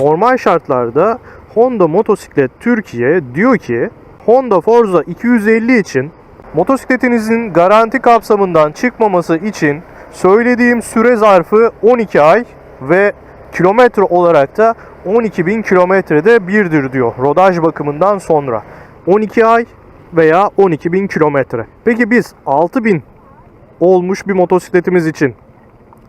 normal şartlarda Honda Motosiklet Türkiye diyor ki Honda Forza 250 için motosikletinizin garanti kapsamından çıkmaması için söylediğim süre zarfı 12 ay ve kilometre olarak da 12.000 kilometrede birdir diyor rodaj bakımından sonra. 12 ay veya 12.000 kilometre. Peki biz 6.000 olmuş bir motosikletimiz için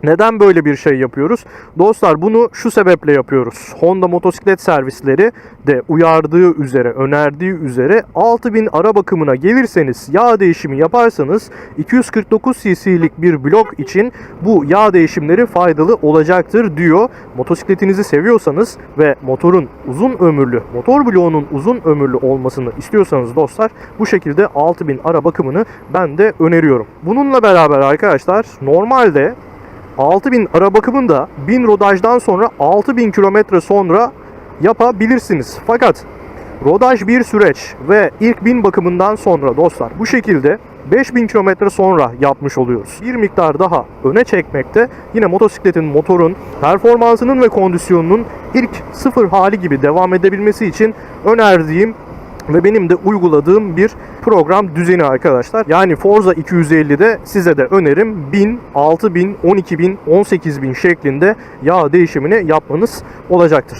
neden böyle bir şey yapıyoruz? Dostlar bunu şu sebeple yapıyoruz. Honda motosiklet servisleri de uyardığı üzere, önerdiği üzere 6000 ara bakımına gelirseniz yağ değişimi yaparsanız 249 cc'lik bir blok için bu yağ değişimleri faydalı olacaktır diyor. Motosikletinizi seviyorsanız ve motorun uzun ömürlü, motor bloğunun uzun ömürlü olmasını istiyorsanız dostlar bu şekilde 6000 ara bakımını ben de öneriyorum. Bununla beraber arkadaşlar normalde 6000 ara bakımını da 1000 rodajdan sonra 6000 kilometre sonra yapabilirsiniz. Fakat rodaj bir süreç ve ilk 1000 bakımından sonra dostlar bu şekilde 5000 kilometre sonra yapmış oluyoruz. Bir miktar daha öne çekmekte yine motosikletin motorun performansının ve kondisyonunun ilk sıfır hali gibi devam edebilmesi için önerdiğim ve benim de uyguladığım bir program düzeni arkadaşlar. Yani Forza 250'de size de önerim 1000, 6000, 12000, 18000 şeklinde yağ değişimini yapmanız olacaktır.